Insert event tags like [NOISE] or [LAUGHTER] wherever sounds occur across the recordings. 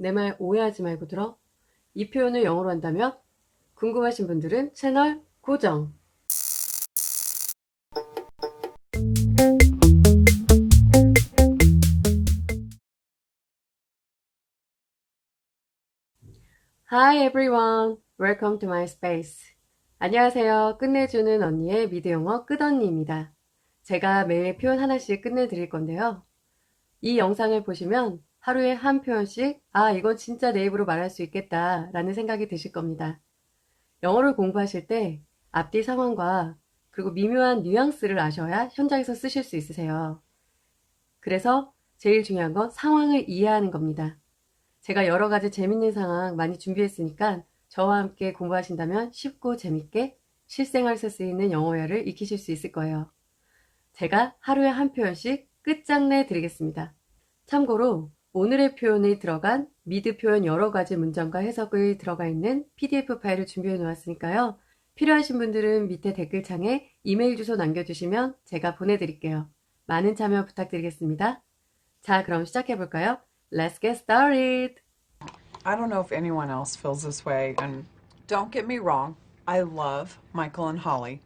내 말 오해하지 말고 들어. 이 표현을 영어로 한다면? 궁금하신 분들은 채널 고정. Hi everyone. Welcome. 안녕하세요. 끝내주는 언니의 미드 영어 끝언니입니다. 제가 매일 표현 하나씩 끝내드릴 건데요. 이 영상을 보시면 하루에 한 표현씩 아 이건 진짜 내 입으로 말할 수 있겠다 라는 생각이 드실 겁니다. 영어를 공부하실 때 앞뒤 상황과 그리고 미묘한 뉘앙스를 아셔야 현장에서 쓰실 수 있으세요. 그래서 제일 중요한 건 상황을 이해하는 겁니다. 제가 여러 가지 재밌는 상황 많이 준비했으니까 저와 함께 공부하신다면 쉽고 재밌게 실생활에서 쓰이는 영어회화를 익히실 수 있을 거예요. 제가 하루에 한 표현씩 끝장내 드리겠습니다. 참고로 오늘의 표현에 들어간 미드 표현 여러 가지 문장과 해석을 들어가 있는 PDF 파일을 준비해 놓았으니까요. 필요하신 분들은 밑에 댓글창에 이메일 주소 남겨주시면 제가 보내드릴게요. 많은 참여 부탁드리겠습니다. 자, 그럼 시작해 볼까요? Let's get started! I don't know if anyone else feels this way, and don't get me wrong, I love Michael and Holly.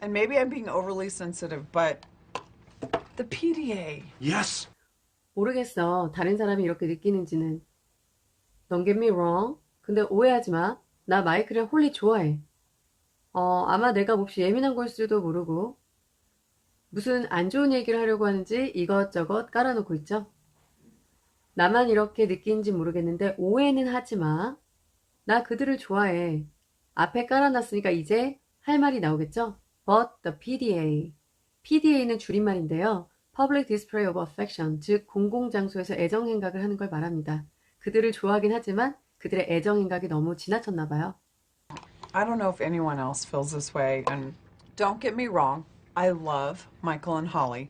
And maybe I'm being overly sensitive, but the PDA. Yes. 모르겠어. 다른 사람이 이렇게 느끼는지는. Don't get me wrong. 근데 오해하지 마. 나 마이크를 홀리 좋아해. 어, 아마 내가 몹시 예민한 걸 수도 모르고. 무슨 안 좋은 얘기를 하려고 하는지 이것저것 깔아놓고 있죠. 나만 이렇게 느끼는지 모르겠는데 오해는 하지 마. 나 그들을 좋아해. 앞에 깔아놨으니까 이제 할 말이 나오겠죠? But the PDA. PDA는 줄임말인데요. Public Display of Affection, 즉 공공장소에서 애정 행각을 하는 걸 말합니다. 그들을 좋아하긴 하지만 그들의 애정 행각이 너무 지나쳤나 봐요. I don't know if anyone else feels this way, and don't get me wrong, I love Michael and Holly.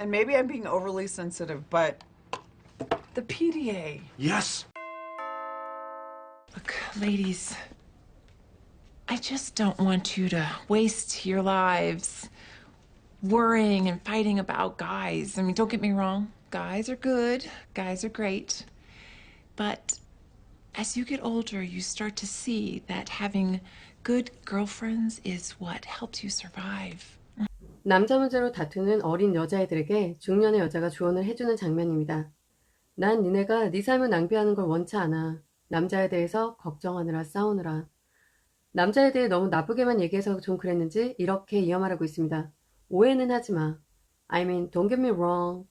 And maybe I'm being overly sensitive, but the PDA. Yes. Look, ladies, I just don't want you to waste your lives worrying and fighting about guys. I mean, don't get me wrong, guys are good, guys are great. But as you get older, you start to see that having good girlfriends is what helps you survive. 남자 문제로 다투는 어린 여자애들에게 중년의 여자가 조언을 해주는 장면입니다. 난 니네가 네 삶을 낭비하는 걸 원치 않아. 남자에 대해서 걱정하느라 싸우느라. 남자에 대해 너무 나쁘게만 얘기해서 좀 그랬는지 이렇게 이어말하고 있습니다. 오해는 하지 마. I mean, don't get me wrong.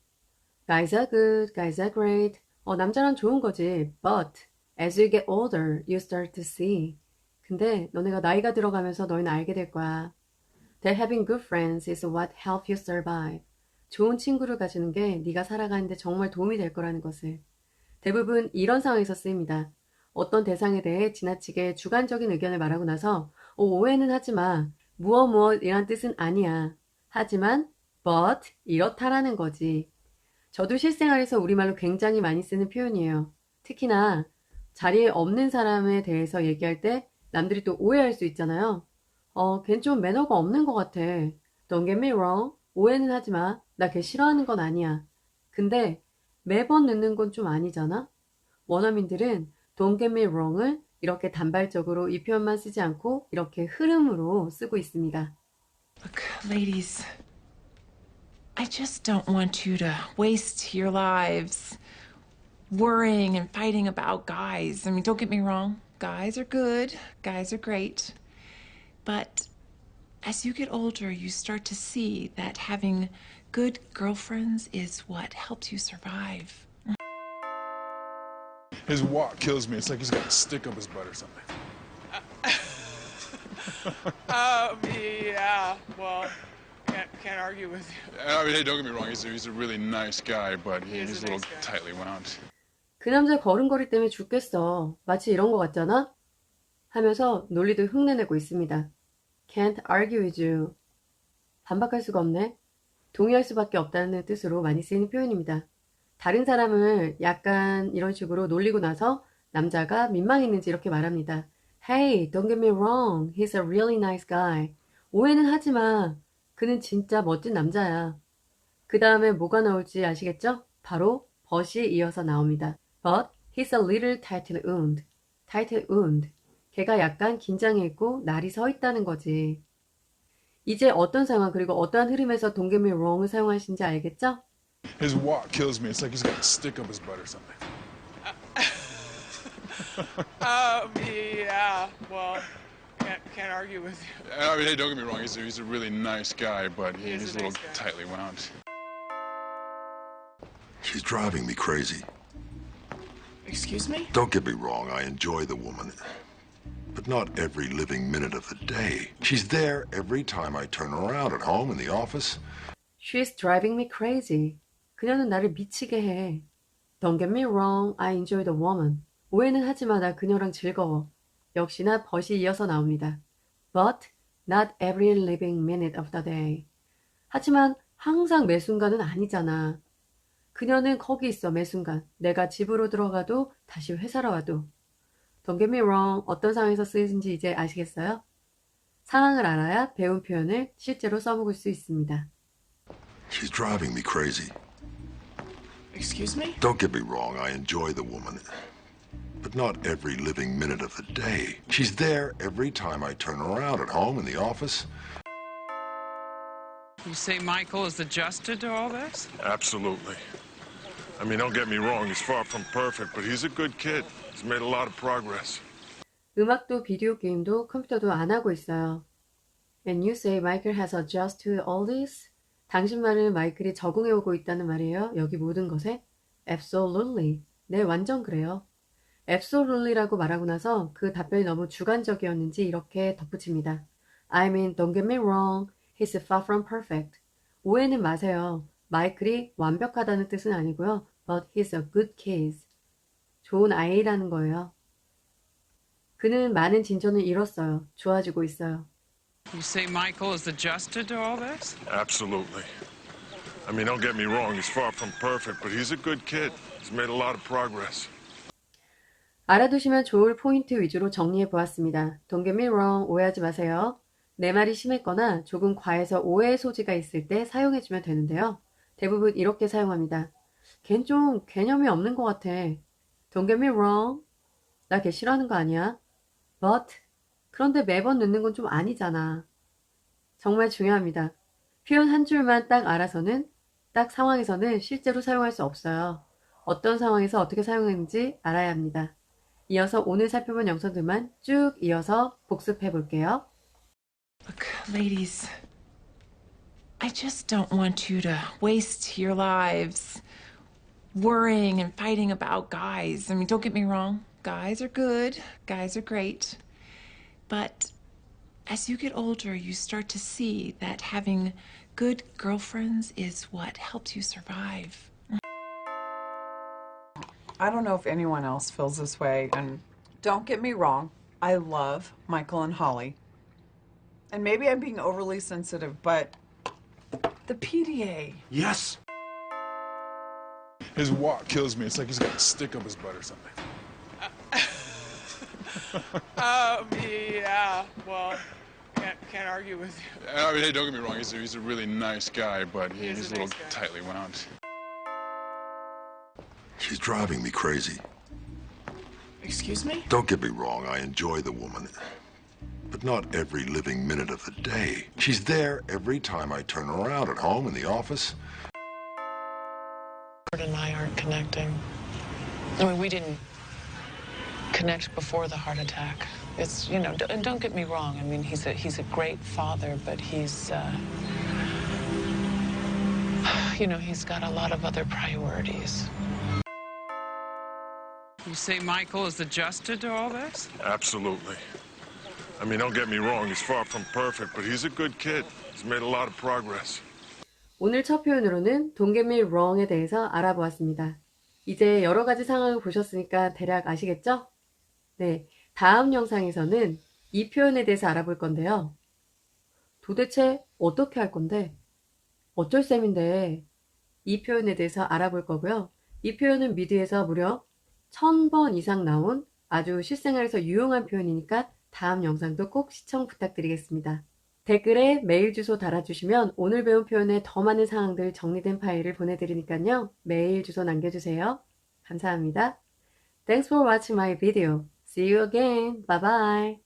Guys are good, guys are great. 어, 남자란 좋은 거지. But as you get older, you start to see. 근데 너네가 나이가 들어가면서 너희는 알게 될 거야. That having good friends is what help you survive. 좋은 친구를 가지는 게 네가 살아가는데 정말 도움이 될 거라는 것을. 대부분 이런 상황에서 쓰입니다. 어떤 대상에 대해 지나치게 주관적인 의견을 말하고 나서 어, 오해는 하지 마. 무엇 무엇이란 뜻은 아니야. 하지만 but 이렇다라는 거지. 저도 실생활에서 우리말로 굉장히 많이 쓰는 표현이에요. 특히나 자리에 없는 사람에 대해서 얘기할 때 남들이 또 오해할 수 있잖아요. 어, 걘 좀 매너가 없는 것 같아. Don't get me wrong. 오해는 하지 마. 나 걔 싫어하는 건 아니야. 근데 매번 넣는 건 좀 아니잖아? 원어민들은 Don't get me wrong을 이렇게 단발적으로 이 표현만 쓰지 않고 이렇게 흐름으로 쓰고 있습니다. Look, ladies, I just don't want you to waste your lives worrying and fighting about guys. I mean, don't get me wrong, guys are good, guys are great. But as you get older, you start to see that having good girlfriends is what helps you survive. His walk kills me. It's like he's got a stick up his butt or something. Um, yeah, well, can't, can't argue with you. I mean, hey, don't get me wrong. He's a, he's a really nice guy, but he, He is he's a a little nice guy. tightly wound. 그 남자 걸음걸이 때문에 죽겠어. 마치 이런 거 같잖아? 하면서 논리도 흉내내고 있습니다. Can't argue with you. 반박할 수가 없네. 동의할 수밖에 없다는 뜻으로 많이 쓰이는 표현입니다. 다른 사람을 약간 이런 식으로 놀리고 나서 남자가 민망했는지 이렇게 말합니다. Hey, don't get me wrong. He's a really nice guy. 오해는 하지 마. 그는 진짜 멋진 남자야. 그 다음에 뭐가 나올지 아시겠죠? 바로 벗이 이어서 나옵니다. But he's a little tight-wound. tight-wound. 걔가 약간 긴장해 있고 날이 서 있다는 거지. 이제 어떤 상황 그리고 어떠한 흐름에서 don't get me wrong을 사용하신지 알겠죠? His walk kills me. It's like he's got a stick up his butt or something. [LAUGHS] Um, yeah, well, can't, can't argue with you. I mean, hey, don't get me wrong. He's a, he's a really nice guy, but he, He is he's a a little nice guy. tightly wound. She's driving me crazy. Excuse me? Don't get me wrong, I enjoy the woman. But not every living minute of the day. She's there every time I turn around at home, in the office. She's driving me crazy. 그녀는 나를 미치게 해. Don't get me wrong, I enjoy the woman. 오해는 하지 마, 나 그녀랑 즐거워. 역시나 벗이 이어서 나옵니다. But not every living minute of the day. 하지만 항상 매 순간은 아니잖아. 그녀는 거기 있어, 매 순간. 내가 집으로 들어가도 다시 회사로 와도. Don't get me wrong, 어떤 상황에서 쓰이는지 이제 아시겠어요? 상황을 알아야 배운 표현을 실제로 써먹을 수 있습니다. She's driving me crazy. Excuse me? Don't get me wrong, I enjoy the woman. But not every living minute of the day. She's there every time I turn around at home, in the office. You say Michael is adjusted to all this? Absolutely. I mean, don't get me wrong, he's far from perfect, but he's a good kid. He's made a lot of progress. 음악도 비디오 게임도 컴퓨터도 안 하고 있어요. And you say Michael has adjusted to all this? 당신 말은 마이클이 적응해 오고 있다는 말이에요. 여기 모든 것에? Absolutely. 네, 완전 그래요. Absolutely라고 말하고 나서 그 답변이 너무 주관적이었는지 이렇게 덧붙입니다. I mean, don't get me wrong. He's far from perfect. 오해는 마세요. 마이클이 완벽하다는 뜻은 아니고요. But he's a good kid. 좋은 아이라는 거예요. 그는 많은 진전을 이뤘어요. 좋아지고 있어요. You say Michael is adjusted to all this? Absolutely. I mean, don't get me wrong, he's far from perfect, but he's a good kid. He's made a lot of progress. 알아두시면 좋을 포인트 위주로 정리해 보았습니다. Don't get me wrong, 오해하지 마세요. 내 말이 심했거나 조금 과해서 오해의 소지가 있을 때 사용해 주면 되는데요. 대부분 이렇게 사용합니다. 걘 좀 개념이 없는 것 같아. Don't get me wrong. 나 걔 싫어하는 거 아니야. But 그런데 매번 넣는 건 좀 아니잖아. 정말 중요합니다. 표현 한 줄만 딱 알아서는 딱 상황에서는 실제로 사용할 수 없어요. 어떤 상황에서 어떻게 사용하는지 알아야 합니다. 이어서 오늘 살펴본 영상들만 쭉 이어서 복습해 볼게요. Look, ladies, I just don't want you to waste your lives worrying and fighting about guys. I mean, don't get me wrong, guys are good, guys are great. But as you get older, you start to see that having good girlfriends is what helps you survive. I don't know if anyone else feels this way, and don't get me wrong, I love Michael and Holly. And maybe I'm being overly sensitive, but the PDA. Yes! His walk kills me. It's like he's got a stick up his butt or something. [LAUGHS] Um, yeah, well, can't, can't argue with you. I mean, hey, don't get me wrong. He's a, he's a really nice guy, but he, He he's a a little nice tightly wound. She's driving me crazy. Excuse me? Don't get me wrong, I enjoy the woman. But not every living minute of the day. She's there every time I turn around at home, in the office. And I aren't connecting. I mean, we didn't connect before the heart attack. It's you know, and don't get me wrong. I mean, he's a he's a great father, but he's uh, [SIGHS] you know, he's got a lot of other priorities. You say Michael is adjusted to all this? Absolutely. I mean, don't get me wrong, he's far from perfect, but he's a good kid. He's made a lot of progress. 오늘 첫 표현으로는 Don't get me wrong에 대해서 알아보았습니다. 이제 여러 가지 상황을 보셨으니까 대략 아시겠죠? 네. 다음 영상에서는 이 표현에 대해서 알아볼 건데요. 도대체 어떻게 할 건데? 어쩔 셈인데? 이 표현에 대해서 알아볼 거고요. 이 표현은 미드에서 무려 1000번 이상 나온 아주 실생활에서 유용한 표현이니까 다음 영상도 꼭 시청 부탁드리겠습니다. 댓글에 메일 주소 달아주시면 오늘 배운 표현의 더 많은 사항들 정리된 파일을 보내드리니까요. 메일 주소 남겨주세요. 감사합니다. Thanks for watching my video. See you again. Bye bye.